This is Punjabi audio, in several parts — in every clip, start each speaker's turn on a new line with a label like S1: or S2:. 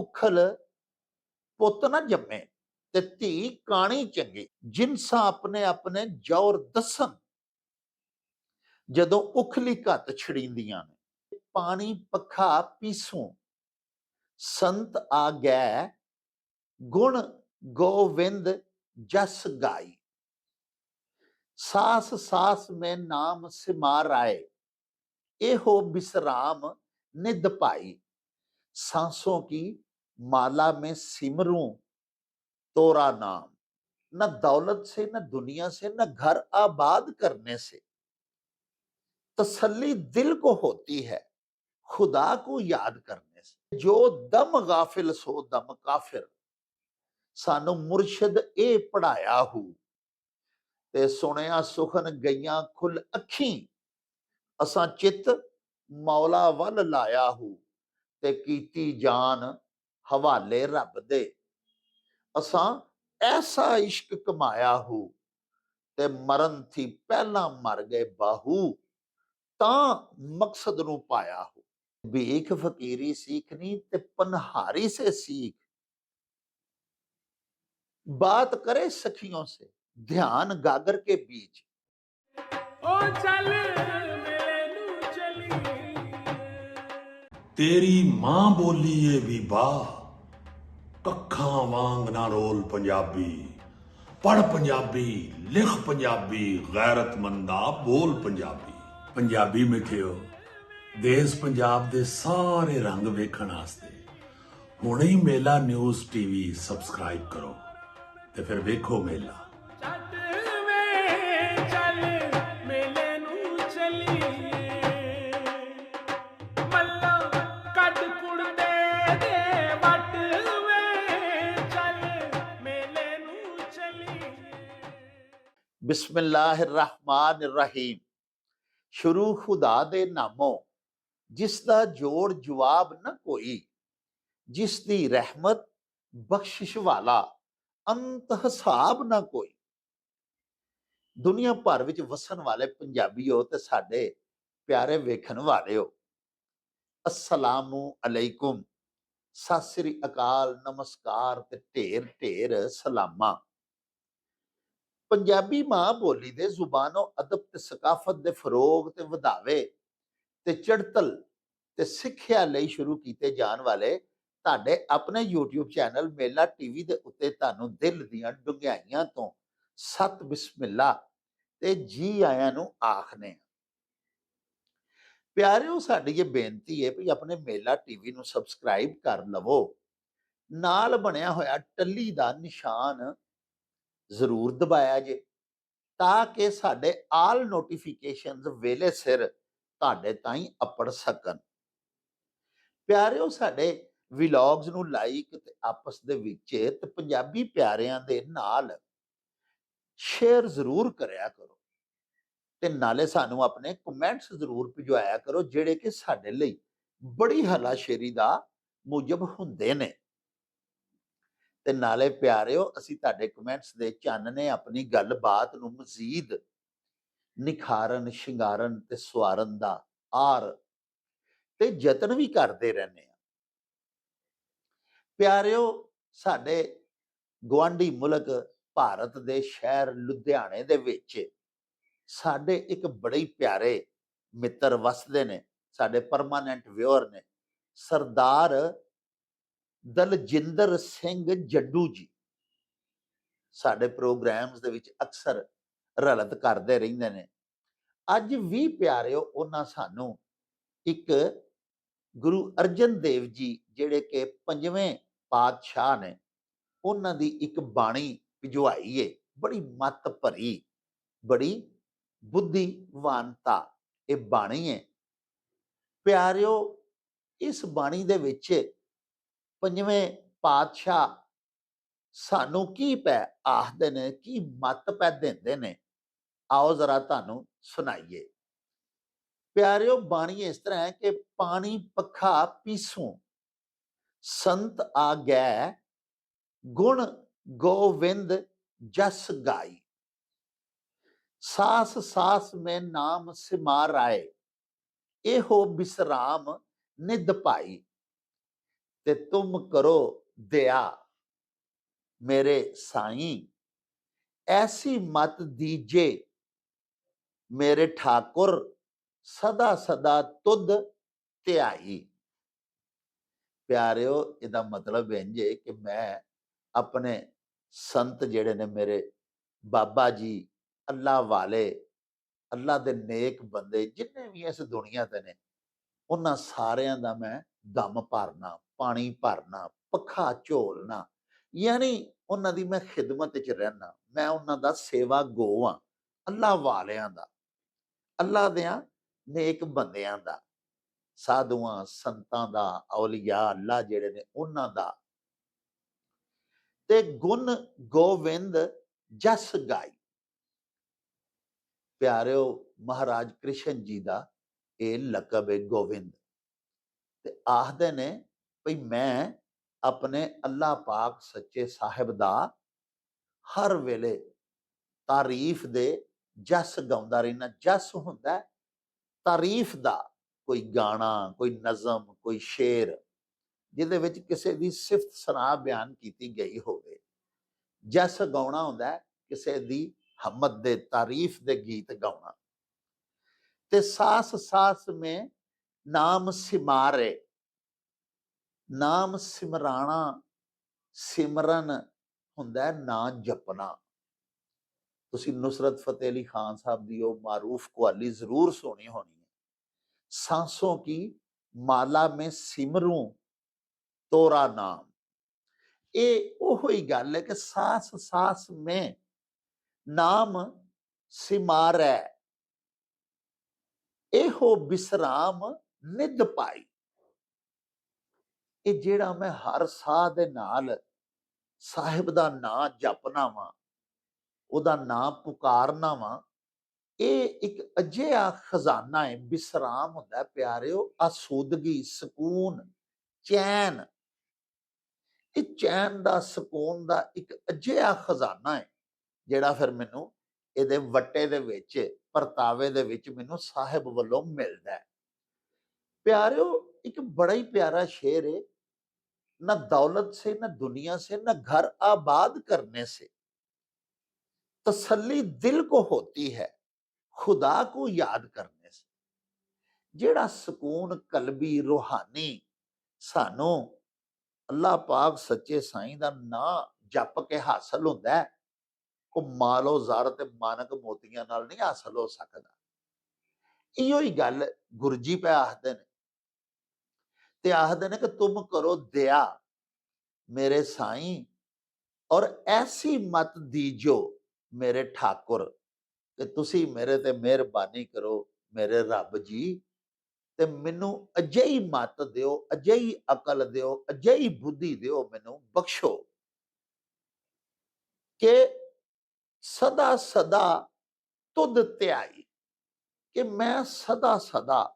S1: ਉਖਲ ਪੁੱਤ ਨਾ ਜੰਮੇ ਤੇ ਧੀ ਕਾਣੀ ਚੰਗੀ ਜਿਨਸਾ ਆਪਣੇ ਆਪਣੇ ਜੌਰ ਦਸਨ ਜਦੋਂ ਉਖਲੀ ਘੱਤ ਛੜੀਂਦੀਆਂ ਨੇ ਪਾਣੀ ਪੱਖਾ ਪੀਸੂ ਸੰਤ ਆ ਗੈ ਗੁਣ ਗੋਵਿੰਦ ਜਸ ਗਾਈ ਸਾਸ ਸਾਸ ਮੈਂ ਨਾਮ ਸਿਮਾਰ ਆਏ ਇਹੋ बिसराम निध पाई सांसों की مالا میں سمروں تورا نام نہ دولت سے نہ دنیا سے نہ گھر آباد کرنے سے تسلی دل کو ہوتی ہے خدا کو یاد کرنے سے جو دم غافل سو دم کافر سانو مرشد اے پڑھایا ہو تے سنیا سخن گئیاں کھل اکھیں اساں چت مولا ول لایا ہو تے کیتی جان حوالے رب دے اصا ایسا کمایا ہو پہ مر گئے مقصد نایا ہو سیکنی سے بات
S2: کرے سکھیوں سے دھیان گاگر
S3: کے بیچ تیری ماں بولی ہے ਕੱਖਾਂ ਵਾਂਗ ਨਾ ਰੋਲ ਪੰਜਾਬੀ ਪੜ ਪੰਜਾਬੀ, ਲਿਖ ਪੰਜਾਬੀ ਗੈਰਤਮੰਦਾ ਬੋਲ ਪੰਜਾਬੀ। ਪੰਜਾਬੀ ਮਿੱਠਿਓ, ਦੇਸ਼ ਪੰਜਾਬ ਦੇ ਸਾਰੇ ਰੰਗ ਵੇਖਣ ਵਾਸਤੇ। ਹੁਣੇ ਹੀ ਮੇਲਾ ਨਿਊਜ਼ ਟੀਵੀ ਸਬਸਕ੍ਰਾਈਬ ਕਰੋ ਤੇ ਫਿਰ ਵੇਖੋ ਮੇਲਾ।
S2: ਛੱਡ ਵੇ ਚੱਲ
S1: ਬਿਸਮਿਲ੍ਲਾਹਿਰਰਹਿਮਾਨਿਰਰਹੀਮ। ਸ਼ੁਰੂ ਖੁਦਾ ਦੇ ਨਾਮੋਂ, ਜਿਸ ਦਾ ਜੋੜ ਜਵਾਬ ਨਾ ਕੋਈ, ਜਿਸ ਦੀ ਰਹਿਮਤ ਬਖਸ਼ਿਸ਼ ਵਾਲਾ ਅੰਤ ਹਿਸਾਬ ਨਾ ਕੋਈ। ਦੁਨੀਆ ਭਰ ਵਿੱਚ ਵਸਣ ਵਾਲੇ ਪੰਜਾਬੀਓ ਤੇ ਸਾਡੇ ਪਿਆਰੇ ਵੇਖਣ ਵਾਲਿਓ, ਅਸਲਾਮੁ ਅਲੈਕੁਮ। ਸਤਿ ਸ੍ਰੀ ਅਕਾਲ, ਨਮਸਕਾਰ ਤੇ ਢੇਰ ਢੇਰ ਸਲਾਮਾਂ। ਪੰਜਾਬੀ ਮਾਂ ਬੋਲੀ ਦੇ ਜ਼ੁਬਾਨੋ ਅਦਬ ਤੇ ਸਕਾਫਤ ਦੇ ਫਰੋਗ ਤੇ ਵਧਾਵੇ ਤੇ ਚੜਤਲ ਤੇ ਸਿੱਖਿਆ ਲਈ ਸ਼ੁਰੂ ਕੀਤੇ ਜਾਣ ਵਾਲੇ ਤੁਹਾਡੇ ਆਪਣੇ YouTube ਚੈਨਲ ਮੇਲਾ ਟੀਵੀ ਦੇ ਉੱਤੇ ਤੁਹਾਨੂੰ ਦਿਲ ਦੀਆਂ ਡੁੰਗਿਆਈਆਂ ਤੋਂ ਸਤ ਬਿਸਮਿਲ੍ਲਾ ਤੇ ਜੀ ਆਇਆਂ ਨੂੰ ਆਖਨੇ ਆ। ਪਿਆਰਿਓ, ਸਾਡੀ ਇਹ ਬੇਨਤੀ ਹੈ ਵੀ ਆਪਣੇ ਮੇਲਾ ਟੀਵੀ ਨੂੰ ਸਬਸਕ੍ਰਾਈਬ ਕਰ ਲਵੋ। ਨਾਲ ਬਣਿਆ ਹੋਇਆ ਟੱਲੀ ਦਾ ਨਿਸ਼ਾਨ ਜ਼ਰੂਰ ਦਬਾਇਆ ਜੇ, ਤਾਂ ਕਿ ਸਾਡੇ ਆਲ ਨੋਟੀਫਿਕੇਸ਼ਨਸ ਵੇਲੇ ਸਿਰ ਤੁਹਾਡੇ ਤਾਈਂ ਅਪੜ ਸਕਣ। ਪਿਆਰਿਓ, ਸਾਡੇ ਵਲੌਗਸ ਨੂੰ ਲਾਈਕ ਤੇ ਆਪਸ ਦੇ ਵਿੱਚ ਤੇ ਪੰਜਾਬੀ ਪਿਆਰਿਆਂ ਦੇ ਨਾਲ ਸ਼ੇਅਰ ਜ਼ਰੂਰ ਕਰਿਆ ਕਰੋ ਤੇ ਨਾਲੇ ਸਾਨੂੰ ਆਪਣੇ ਕਮੈਂਟਸ ਜ਼ਰੂਰ ਭਿਜਵਾਇਆ ਕਰੋ, ਜਿਹੜੇ ਕਿ ਸਾਡੇ ਲਈ ਬੜੀ ਹਲਾਸ਼ੇਰੀ ਦਾ ਮੁਜਬ ਹੁੰਦੇ ਨੇ। ਤੇ ਨਾਲੇ ਪਿਆਰਿਓ, ਅਸੀਂ ਤੁਹਾਡੇ ਕਮੈਂਟਸ ਦੇ ਚਾਨਣੇ ਆਪਣੀ ਗੱਲਬਾਤ ਨੂੰ ਮਜ਼ੀਦ ਨਿਖਾਰਨ, ਸ਼ਿੰਗਾਰਨ ਤੇ ਸਵਾਰਨ ਦਾ ਆਰ ਤੇ ਯਤਨ ਵੀ ਕਰਦੇ ਰਹਿੰਦੇ ਆ ਪਿਆਰਿਓ, ਸਾਡੇ ਗਵਾਂਢੀ ਮੁਲਕ ਭਾਰਤ ਦੇ ਸ਼ਹਿਰ ਲੁਧਿਆਣੇ ਦੇ ਵਿੱਚ ਸਾਡੇ ਇੱਕ ਬੜੇ ਪਿਆਰੇ ਮਿੱਤਰ ਵਸਦੇ ਨੇ, ਸਾਡੇ ਪਰਮਾਨੈਂਟ ਵਿਊਅਰ ਨੇ, ਸਰਦਾਰ ਦਲਜਿੰਦਰ ਸਿੰਘ ਜੱਡੂ ਜੀ। ਸਾਡੇ ਪ੍ਰੋਗਰਾਮਸ ਦੇ ਵਿੱਚ ਅਕਸਰ ਰਲਤ ਕਰਦੇ ਰਹਿੰਦੇ ਨੇ। ਅੱਜ ਵੀ ਪਿਆਰਿਓ, ਉਹਨਾਂ ਸਾਨੂੰ ਇੱਕ ਗੁਰੂ ਅਰਜਨ ਦੇਵ ਜੀ, ਜਿਹੜੇ ਕਿ ਪੰਜਵੇਂ ਪਾਤਸ਼ਾਹ ਨੇ, ਉਹਨਾਂ ਦੀ ਇੱਕ ਬਾਣੀ ਭਿਜਵਾਈ ਏ। ਬੜੀ ਮਤ ਭਰੀ, ਬੜੀ ਬੁੱਧੀਵਾਨਤਾ ਇਹ ਬਾਣੀ ਹੈ ਪਿਆਰਿਓ, ਇਸ ਬਾਣੀ ਦੇ ਵਿੱਚ ਪੰਜਵੇਂ ਪਾਤਸ਼ਾਹ ਸਾਨੂੰ ਕੀ ਪੈ ਆਖਦੇ ਨੇ, ਕੀ ਮਤ ਪੈ ਦਿੰਦੇ ਨੇ, ਆਓ ਜ਼ਰਾ ਤੁਹਾਨੂੰ ਸੁਣਾਈਏ। ਪਿਆਰਿਓ, ਬਾਣੀ ਇਸ ਤਰ੍ਹਾਂ ਹੈ ਕਿ ਪਾਣੀ ਪੱਖਾ ਪੀਸੂ, ਸੰਤ ਆ ਗਏ ਗੁਣ ਗੋਵਿੰਦ ਜਸ ਗਾਈ। ਸਾਸ ਸਾਸ ਮੈਂ ਨਾਮ ਸਿਮਾਰ ਆਏ ਇਹੋ ਬਿਸਰਾਮ ਨਿਦ ਪਾਈ। ਤੇ ਤੁਮ ਕਰੋ ਦਇਆ। ਮੇਰੇ ਸਾਈਂ, ਐਸੀ ਮਤ ਦੀਜੇ। ਮੇਰੇ ਠਾਕੁਰ ਸਦਾ ਸਦਾ ਤੁਧ ਧਿਆਈ। ਪਿਆਰਿਓ, ਇਹਦਾ ਮਤਲਬ ਇੰਜ ਹੈ ਕਿ ਮੈਂ ਆਪਣੇ ਸੰਤ ਜਿਹੜੇ ਨੇ ਮੇਰੇ ਬਾਬਾ ਜੀ, ਅੱਲਾ ਵਾਲੇ, ਅੱਲਾ ਦੇ ਨੇਕ ਬੰਦੇ ਜਿੰਨੇ ਵੀ ਇਸ ਦੁਨੀਆ ਤੇ ਨੇ, ਉਹਨਾਂ ਸਾਰਿਆਂ ਦਾ ਮੈਂ ਦਮ ਭਰਨਾ, ਪਾਣੀ ਭਰਨਾ, ਪੱਖਾ ਝੋਲਣਾ, ਯਾਨੀ ਉਹਨਾਂ ਦੀ ਮੈਂ ਖਿਦਮਤ 'ਚ ਰਹਿਣਾ ਮੈਂ ਉਹਨਾਂ ਦਾ ਸੇਵਾ ਗੋਵਾਂ ਅੱਲਾ ਵਾਲਿਆਂ ਦਾ ਅੱਲਾ ਦਿਆਂ ਨੇਕ ਬੰਦਿਆਂ ਦਾ, ਸਾਧੂਆਂ, ਸੰਤਾਂ ਦਾ, ਔਲੀਆ ਅੱਲਾ ਜਿਹੜੇ ਨੇ ਉਹਨਾਂ ਦਾ। ਤੇ ਗੁਣ ਗੋਵਿੰਦ ਜਸ ਗਾਈ। ਪਿਆਰਿਓ ਮਹਾਰਾਜ ਕ੍ਰਿਸ਼ਨ ਜੀ ਦਾ ਇਹ ਲਕਬ ਹੈ ਗੋਵਿੰਦ। ਤੇ ਆਖਦੇ ਨੇ, ਭਈ ਮੈਂ ਆਪਣੇ ਅੱਲਾ ਪਾਕ ਸੱਚੇ ਸਾਹਿਬ ਦਾ ਹਰ ਵੇਲੇ ਤਾਰੀਫ ਦੇ ਜਸ ਗਾਉਂਦਾ ਰਹਿਣਾ ਜਸ ਹੁੰਦਾ ਤਾਰੀਫ ਦਾ ਕੋਈ ਗਾਣਾ, ਕੋਈ ਨਜ਼ਮ, ਕੋਈ ਸ਼ੇਰ, ਜਿਹਦੇ ਵਿੱਚ ਕਿਸੇ ਦੀ ਸਿਫਤ ਸਨਾ ਬਿਆਨ ਕੀਤੀ ਗਈ ਹੋਵੇ। ਜਸ ਗਾਉਣਾ ਹੁੰਦਾ ਕਿਸੇ ਦੀ ਹਮਦ ਦੇ ਤਾਰੀਫ ਦੇ ਗੀਤ ਗਾਉਣਾ। ਤੇ ਸਾਸ ਸਾਸ ਮੇ ਨਾਮ ਸਿਮਾਰੇ, ਨਾਮ ਸਿਮਰਾਣਾ, ਸਿਮਰਨ ਹੁੰਦਾ ਹੈ ਨਾਮ ਜਪਣਾ। ਤੁਸੀਂ ਨੁਸਰਤ ਫਤਿਹ ਅਲੀ ਖਾਨ ਸਾਹਿਬ ਦੀ ਉਹ ਮਾਰੂਫ ਕੁਆਲੀ ਜ਼ਰੂਰ ਸੁਣੀ ਹੋਣੀ ਹੈ। ਸਾਂਸੋਂ ਕੀ? ਮਾਲਾ ਮੈਂ ਸਿਮਰੂ, ਤੋਰਾ ਨਾਮ। ਇਹ ਉਹ ਹੀ ਗੱਲ ਹੈ ਕਿ ਸਾਸ ਸਾਸ ਮੈਂ ਨਾਮ ਸਿਮਾਰੈ। ਇਹੋ ਬਿਸਰਾਮ ਨਿੱਧ ਪਾਈ। ਇਹ ਜਿਹੜਾ ਮੈਂ ਹਰ ਸਾਹ ਦੇ ਨਾਲ ਸਾਹਿਬ ਦਾ ਨਾਂ ਜਪਣਾ ਵਾਂ, ਉਹਦਾ ਨਾਂ ਪੁਕਾਰਨਾ ਵਾਂ, ਇਹ ਇੱਕ ਅਜਿਹਾ ਖਜ਼ਾਨਾ ਹੈ ਬਿਸਰਾਮ ਹੁੰਦਾ ਹੈ ਪਿਆਰਿਓ ਆਸੂਦਗੀ ਸਕੂਨ, ਚੈਨ। ਇਹ ਚੈਨ ਦਾ, ਸਕੂਨ ਦਾ ਇੱਕ ਅਜਿਹਾ ਖਜ਼ਾਨਾ ਹੈ ਜਿਹੜਾ ਫਿਰ ਮੈਨੂੰ ਇਹਦੇ ਵੱਟੇ ਦੇ ਵਿੱਚ, ਪਰਤਾਵੇ ਦੇ ਵਿੱਚ ਮੈਨੂੰ ਸਾਹਿਬ ਵੱਲੋਂ ਮਿਲਦਾ ਹੈ। ਪਿਆਰਿਓ ਇੱਕ ਬੜਾ ਹੀ ਪਿਆਰਾ ਸ਼ੇਰ ਹੈ ਨਾ दौलत से न दुनिया से न घर आबाद करने से तसल्ली दिल को होती है खुदा को याद करने से ਜਿਹੜਾ ਸਕੂਨ ਕਲਬੀ ਰੂਹਾਨੀ ਸਾਨੂੰ ਅੱਲਾਹ ਪਾਕ ਸੱਚੇ ਸਾਈਂ ਦਾ ਨਾਂ ਜਪ ਕੇ ਹਾਸਲ ਹੁੰਦਾ ਹੈ ਉਹ ਮਾਲੋ ਜ਼ਰ ਤੇ ਮਾਨਕ ਮੋਤੀਆਂ ਨਾਲ ਨਹੀਂ ਹਾਸਲ ਹੋ ਸਕਦਾ ਇਹੋ ਹੀ ਗੱਲ ਗੁਰਜੀ ਪੈ ਆਖਦੇ ਨੇ ਤੇ ਆਖਦੇ ਨੇ ਕਿ ਤੁਮ ਕਰੋ ਦਇਆ ਮੇਰੇ ਸਾਈਂ ਔਰ ਐਸੀ ਮਤ ਦੀਜੋ ਮੇਰੇ ਠਾਕੁਰ ਕਿ ਤੁਸੀਂ ਮੇਰੇ ਤੇ ਮਿਹਰਬਾਨੀ ਕਰੋ, ਮੇਰੇ ਰੱਬ ਜੀ। ਤੇ ਮੈਨੂੰ ਅਜਿਹੀ ਮਤ ਦਿਓ, ਅਜਿਹੀ ਅਕਲ ਦਿਓ, ਅਜਿਹੀ ਬੁੱਧੀ ਦਿਓ, ਮੈਨੂੰ ਬਖਸ਼ੋ। ਕਿ ਸਦਾ ਸਦਾ ਤੁਧ ਧਿਆਈ, ਕਿ ਮੈਂ ਸਦਾ ਸਦਾ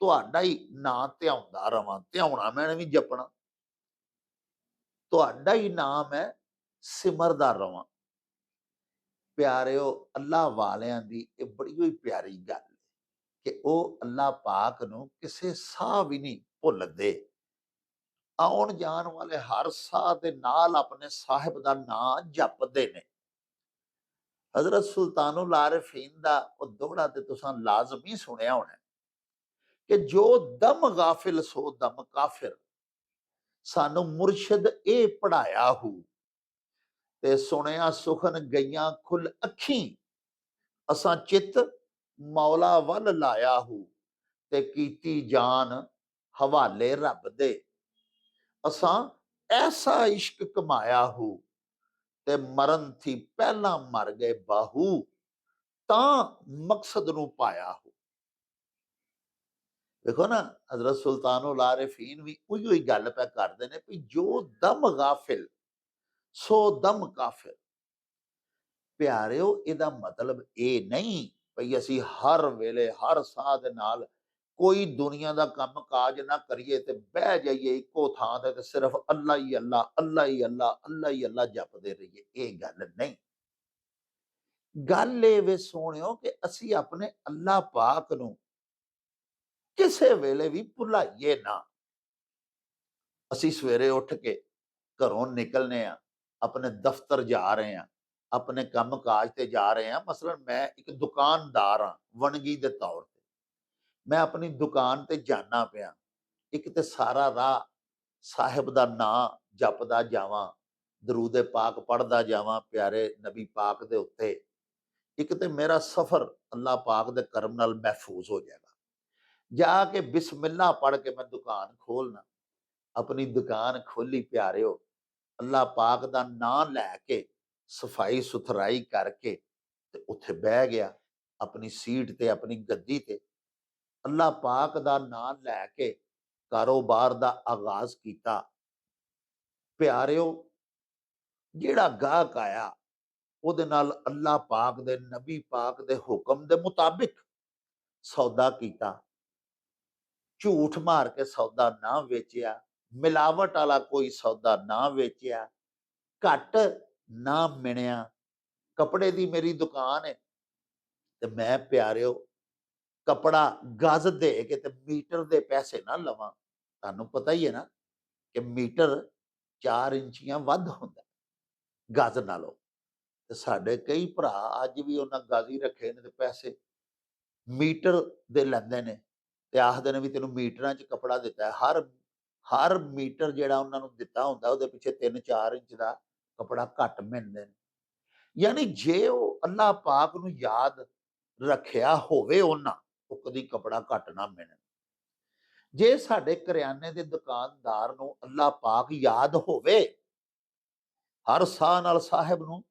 S1: ਤੁਹਾਡਾ ਹੀ ਨਾਂ ਧਿਆਉਂਦਾ ਰਵਾਂ, ਧਿਆਉਣਾ ਮੈਂ ਵੀ ਜਪਣਾ। ਤੁਹਾਡਾ ਹੀ ਨਾਮ ਹੈ ਸਿਮਰਦਾ ਰਵਾਂ। ਪਿਆਰਿਓ, ਅੱਲਾ ਵਾਲਿਆਂ ਦੀ ਇਹ ਬੜੀ ਹੋਈ ਪਿਆਰੀ ਗੱਲ ਹੈ ਕਿ ਉਹ ਅੱਲਾ ਪਾਕ ਨੂੰ ਕਿਸੇ ਸਾਹ ਵੀ ਨਹੀਂ ਭੁੱਲਦੇ। ਆਉਣ ਜਾਣ ਵਾਲੇ ਹਰ ਸਾਹ ਦੇ ਨਾਲ ਆਪਣੇ ਸਾਹਿਬ ਦਾ ਨਾਂ ਜਪਦੇ ਨੇ। ਹਜ਼ਰਤ ਸੁਲਤਾਨੁਲ ਆਰਿਫੀਨ ਦਾ ਉਹ ਦੋਹੜਾ ਤੇ ਤੁਸੀਂ ਲਾਜ਼ਮੀ ਸੁਣਿਆ ਹੋਣਾ। ਕਿ ਜੋ ਦਮ ਗਾਫਿਲ ਸੋ ਦਮ ਕਾਫਿਰ। ਸਾਨੂੰ ਮੁਰਸ਼ਿਦ ਇਹ ਪੜਾਇਆ ਹੂ। ਤੇ ਸੁਣਿਆ ਸੁਖਨ ਗਈਆਂ ਖੁੱਲ ਅੱਖੀ। ਅਸਾਂ ਚਿੱਤ ਮੌਲਾ ਵੱਲ ਲਾਇਆ ਹੂ ਤੇ ਕੀਤੀ ਜਾਨ ਹਵਾਲੇ ਰੱਬ ਦੇ। ਅਸਾਂ ਐਸਾ ਇਸ਼ਕ ਕਮਾਇਆ ਹੂ ਤੇ ਮਰਨ ਥੀ ਪਹਿਲਾਂ ਮਰ ਗਏ ਬਾਹੂ। ਤਾਂ ਮਕਸਦ ਨੂੰ ਪਾਇਆ ਹੂ। ਵੇਖੋ ਨਾ, ਹਜ਼ਰਤ ਸੁਲਤਾਨੁਲ ਆਰਿਫੀਨ ਵੀ ਉਹੀ ਹੀ ਗੱਲ ਪੈ ਕਰਦੇ ਨੇ ਵੀ ਜੋ ਦਮ ਗਾਫਿਲ, ਸੋ ਦਮ ਕਾਫਿਰ ਪਿਆਰਿਓ, ਇਹਦਾ ਮਤਲਬ ਇਹ ਨਹੀਂ ਭਈ ਅਸੀਂ ਹਰ ਵੇਲੇ, ਹਰ ਸਾਹ ਦੇ ਨਾਲ ਕੋਈ ਦੁਨੀਆ ਦਾ ਕੰਮ ਕਾਜ ਨਾ ਕਰੀਏ ਤੇ ਬਹਿ ਜਾਈਏ ਇੱਕੋ ਥਾਂ ਤੇ ਤੇ ਸਿਰਫ ਅੱਲਾ ਹੀ ਅੱਲਾ ਅੱਲਾ ਹੀ ਅੱਲਾ ਅੱਲਾ ਹੀ ਅੱਲਾ ਜਪਦੇ ਰਹੀਏ, ਇਹ ਗੱਲ ਨਹੀਂ। ਗੱਲ ਇਹ ਵੇ ਸੋਹਣਿਓ ਕਿ ਅਸੀਂ ਆਪਣੇ ਅੱਲਾ ਪਾਕ ਨੂੰ ਕਿਸੇ ਵੇਲੇ ਵੀ ਭੁਲਾਈਏ ਨਾ। ਅਸੀਂ ਸਵੇਰੇ ਉੱਠ ਕੇ ਘਰੋਂ ਨਿਕਲਨੇ ਆ, ਆਪਣੇ ਦਫ਼ਤਰ ਜਾ ਰਹੇ ਆ, ਆਪਣੇ ਕੰਮਕਾਜ ਤੇ ਜਾ ਰਹੇ ਆ, ਮਸਲਨ ਮੈਂ ਇੱਕ ਦੁਕਾਨਦਾਰ ਆ, ਵਣਗੀ ਦੇ ਤੌਰ ਤੇ। ਮੈਂ ਆਪਣੀ ਦੁਕਾਨ ਤੇ ਜਾਣਾ ਪਿਆ, ਇੱਕ ਤੇ ਸਾਰਾ ਰਾਹ ਸਾਹਿਬ ਦਾ ਨਾਂ ਜਪਦਾ ਜਾਵਾਂ, ਦਰੂਦ ਪਾਕ ਪੜਦਾ ਜਾਵਾਂ ਪਿਆਰੇ ਨਬੀ ਪਾਕ ਦੇ ਉੱਤੇ, ਇੱਕ ਤੇ ਮੇਰਾ ਸਫ਼ਰ ਅੱਲਾਹ ਪਾਕ ਦੇ ਕਰਮ ਨਾਲ ਮਹਿਫੂਜ਼ ਹੋ ਜਾਏਗਾ। ਜਾ ਕੇ ਬਿਸਮਿਲ੍ਲਾ ਪੜ ਕੇ ਮੈਂ ਦੁਕਾਨ ਖੋਲਣਾ ਆਪਣੀ ਦੁਕਾਨ ਖੋਲੀ ਪਿਆਰਿਓ ਅੱਲਾ ਪਾਕ ਦਾ ਨਾਮ ਲੈ ਕੇ ਸਫ਼ਾਈ ਸੁਥਰਾਈ ਕਰਕੇ ਤੇ ਉੱਥੇ ਬਹਿ ਗਿਆ, ਆਪਣੀ ਸੀਟ ਤੇ, ਆਪਣੀ ਗੱਦੀ ਤੇ। ਅੱਲਾ ਪਾਕ ਦਾ ਨਾਮ ਲੈ ਕੇ ਕਾਰੋਬਾਰ ਦਾ ਆਗਾਜ਼ ਕੀਤਾ। ਪਿਆਰਿਓ, ਜਿਹੜਾ ਗਾਹਕ ਆਇਆ, ਉਹਦੇ ਨਾਲ ਅੱਲਾ ਪਾਕ ਦੇ, ਨਬੀ ਪਾਕ ਦੇ ਹੁਕਮ ਦੇ ਮੁਤਾਬਿਕ ਸੌਦਾ ਕੀਤਾ। ਝੂਠ ਮਾਰ ਕੇ ਸੌਦਾ ਨਾ ਵੇਚਿਆ, ਮਿਲਾਵਟ ਵਾਲਾ ਕੋਈ ਸੌਦਾ ਨਾ ਵੇਚਿਆ, ਘੱਟ ਨਾ ਮਿਣਿਆ। ਕਪੜੇ ਦੀ ਮੇਰੀ ਦੁਕਾਨ ਹੈ ਤੇ ਮੈਂ ਪਿਆਰਿਓ, ਕਪੜਾ ਗਜ਼ ਦੇ ਕੇ ਤੇ ਮੀਟਰ ਦੇ ਪੈਸੇ ਨਾ ਲਵਾਂ। ਤੁਹਾਨੂੰ ਪਤਾ ਹੀ ਹੈ ਨਾ ਕਿ ਮੀਟਰ 4 ਇੰਚੀਆਂ ਵੱਧ ਹੁੰਦਾ, ਗਜ਼ ਨਾਲੋਂ। ਤੇ ਸਾਡੇ ਕਈ ਭਰਾ ਅੱਜ ਵੀ ਉਹਨਾਂ ਗਾਜ਼ੀ ਰੱਖੇ ਨੇ ਤੇ ਪੈਸੇ ਮੀਟਰ ਦੇ ਲੈਂਦੇ ਨੇ। ਤੇ ਆਖਦੇ ਨੇ ਵੀ ਤੈਨੂੰ ਮੀਟਰਾਂ 'ਚ ਕਪੜਾ ਦਿੱਤਾ ਹੈ। ਹਰ ਹਰ ਮੀਟਰ ਜਿਹੜਾ ਉਹਨਾਂ ਨੂੰ ਦਿੱਤਾ ਹੁੰਦਾ ਉਹਦੇ ਪਿੱਛੇ 3-4 ਇੰਚ ਦਾ ਕਪੜਾ ਘੱਟ ਮਿਲਦੇ ਨੇ। ਯਾਨੀ ਜੇ ਉਹ ਅੱਲਾਹ ਪਾਕ ਨੂੰ ਯਾਦ ਰੱਖਿਆ ਹੋਵੇ ਉਹਨਾਂ, ਉਹ ਕਦੀ ਕਪੜਾ ਘੱਟ ਨਾ ਮਿਲਣ। ਜੇ ਸਾਡੇ ਕਰਿਆਨੇ ਦੇ ਦੁਕਾਨਦਾਰ ਨੂੰ ਅੱਲਾਹ ਪਾਕ ਯਾਦ ਹੋਵੇ, ਹਰ ਸਾਹ ਨਾਲ ਸਾਹਿਬ ਨੂੰ